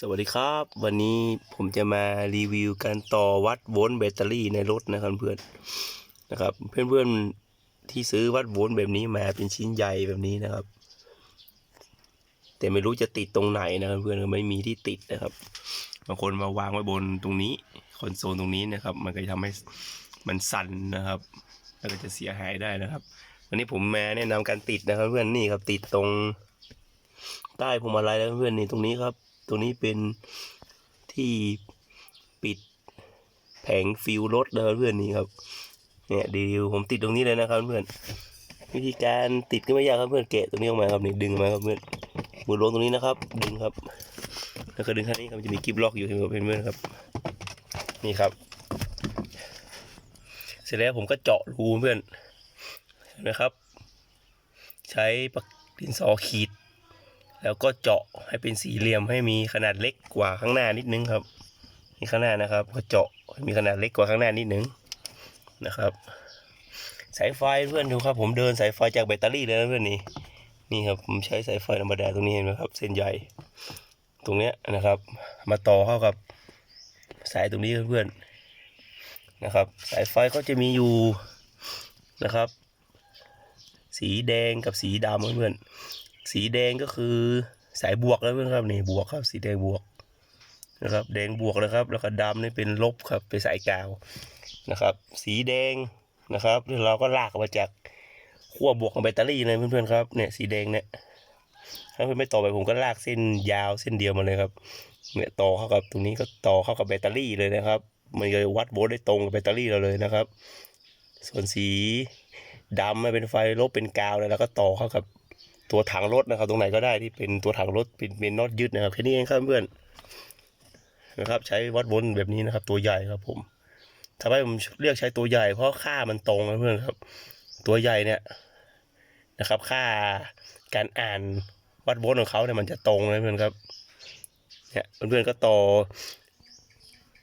สวัสดีครับ วันนี้ผมจะมารีวิวการต่อวัดโวลต์แบตเตอรี่ในรถนะครับเพื่อนนะครับ เพื่อนๆที่ซื้อวัดโวลต์แบบนี้มาเป็นชิ้นใหญ่แบบนี้นะครับ แต่ไม่รู้จะติดตรงไหนนะครับเพื่อนไม่มีที่ติดนะครับบางคนมาวางไว้บนตรงนี้คอนโซลตรงนี้นะครับ มันก็จะทำให้มันสั่นนะครับ แล้วก็จะเสียหายได้นะครับ วันนี้ผมมาแนะนำการติดนะครับ เพื่อนนี่ครับติดตรงใต้พวงมาลัยแล้วเพื่อนนี่ตรงนี้ครับ ตรงนี้เป็นที่ปิดแผงฟิวรถนะเพื่อนนี่ครับ เนี่ยเดียวผมติดตรงนี้เลยนะครับเพื่อนวิธีการติดก็ไม่ยากครับเพื่อนแกะตรงนี้ออกมาครับนี่ดึงมาครับเพื่อนมุนลงตรงนี้นะครับ ดึงครับแล้วก็ดึงข้างนี้ครับจะมีกิฟล็อกอยู่เห็นไหมเพื่อนครับ นี่ครับ เสร็จแล้วผมก็เจาะรูเพื่อนเห็นไหมครับ ใช้ปากดินสอขีด แล้วก็เจาะให้เป็นสี่เหลี่ยมให้มีขนาดเล็กกว่าข้างหน้านิดนึงครับนี่ข้างหน้านะครับ ก็เจาะมีขนาดเล็กกว่าข้างหน้านิดนึงนะครับ สายไฟเพื่อนดูครับ ผมเดินสายไฟจากแบตเตอรี่เลยนะเพื่อนนี่นี่ครับผมใช้สายไฟธรรมดาตรงนี้เห็นไหมครับ เส้นใหญ่ตรงเนี้ยนะครับ มาต่อเข้ากับสายตรงนี้เพื่อนๆนะครับ สายไฟก็จะมีอยู่นะครับ สีแดงกับสีดำเพื่อน สีแดงก็คือสายบวกแล้วเพื่อนครับนี่บวกครับสีแดงบวกนะครับแดงบวกนะครับ แล้วก็ดำนี่เป็นลบครับเป็นสายกาวนะครับ สีแดงนะครับเราก็ลากมาจากขั้วบวกของแบตเตอรี่เลยเพื่อนๆครับเนี่ยสีแดงเนี่ยถ้าเพื่อนไม่ต่อไปผมก็ลากเส้นยาวเส้นเดียวมาเลยครับเนี่ยต่อเข้ากับตรงนี้ก็ต่อเข้ากับแบตเตอรี่เลยนะครับ มันจะวัดโวลต์ได้ตรงกับแบตเตอรี่เราเลยนะครับ ส่วนสีดำมันเป็นไฟลบเป็นกาวเลยแล้วก็ต่อเข้ากับ ตัวถังรถนะครับ ตรงไหนก็ได้ที่เป็นตัวถังรถเป็นเป็นน็อตยึดนะครับแค่นี้เองครับเพื่อนนะครับ ใช้วัดวนแบบนี้นะครับ ตัวใหญ่ครับ ผมทำให้ผมเรียกใช้ตัวใหญ่เพราะค่ามันตรงนะเพื่อนครับ ตัวใหญ่เนี่ยนะครับ ค่าการอ่านวัดวนของเขาเนี่ยมันจะตรงนะเพื่อนครับเนี่ยเพื่อนๆก็ต่อ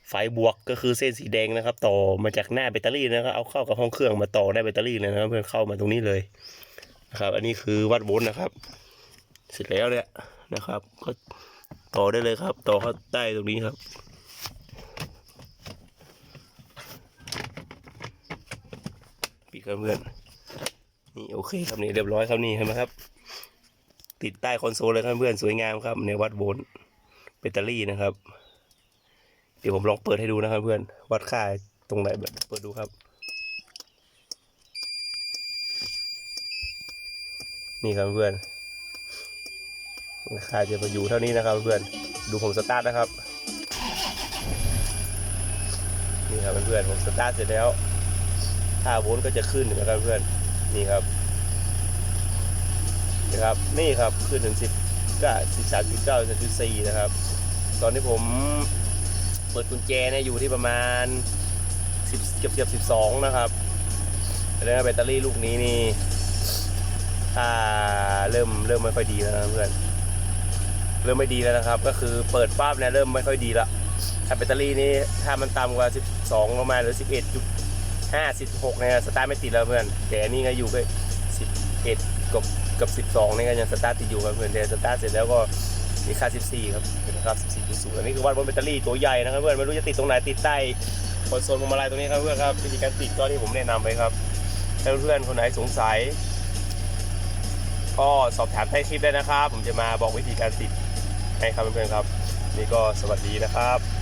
ไฟบวกก็คือเส้นสีแดงนะครับ ต่อมาจากหน้าแบตเตอรี่นะครับเอาเข้ากับห้องเครื่องมาต่อได้แบตเตอรี่เลยนะครับเพื่อนเข้ามาตรงนี้เลย นะครับ อันนี้คือวัดโวลต์นะครับ เสร็จแล้วเนี่ยนะครับ ก็ต่อได้เลยครับ ต่อเข้าใต้ตรงนี้ครับปิดครับเพื่อนนี่โอเคครับนี่เรียบร้อยครับนี่เห็นไหมครับ ติดใต้คอนโซลเลยครับเพื่อนสวยงามครับในวัดโวลต์แบตเตอรี่นะครับ เดี๋ยวผมลองเปิดให้ดูนะครับเพื่อนวัดค่าตรงไหนแบบเปิดดูครับ นี่ครับเพื่อนราคาจะมาอยู่เท่านี้นะครับเพื่อนดูผมสตาร์ทนะครับ นี่ครับเพื่อนผมสตาร์ทเสร็จแล้วค่าโวลต์ก็จะขึ้นนะครับเพื่อนนี่ครับนะครับนี่ครับขึ้นถึงสิบก็สิบสามจุดเก้าจุดสี่นะครับ ตอนนี้ผมเปิดกุญแจเนี่ยอยู่ที่ประมาณสิบเกือบเกือบสิบสองนะครับแล้วแบตเตอรี่ลูกนี้นี่ ถ้าเริ่มเริ่มไม่ค่อยดีแล้วนะเพื่อน เริ่มไม่ดีแล้วนะครับ ก็คือเปิดฟ้าบเนี่ยเริ่มไม่ค่อยดีละถ้าแบตเตอรี่นี่ถ้ามันต่ำกว่า 12ประมาณหรือ 11.5 16เนี่ยสตาร์ทไม่ติดแล้วเพื่อน แต่อันนี่ก็อยู่ไป11กับกับ 12นี่ก็ยังสตาร์ทติดอยู่ครับเพื่อนแต่สตาร์ทเสร็จแล้วก็มีค่า 14 ครับนะครับ 14.0อันนี้คือวัดบนแบตเตอรี่ตัวใหญ่นะครับเพื่อนไม่รู้จะติดตรงไหนติดใต้คอนโซลพวงมาลัยตรงนี้ครับเพื่อนครับวิธีการติดก็ที่ผมแนะนำไปครับถ้าเพื่อนคนไหนสงสัย ก็สอบถามใต้คลิปได้นะครับ ผมจะมาบอกวิธีการติดให้ครับเพื่อนๆครับ นี่ก็สวัสดีนะครับ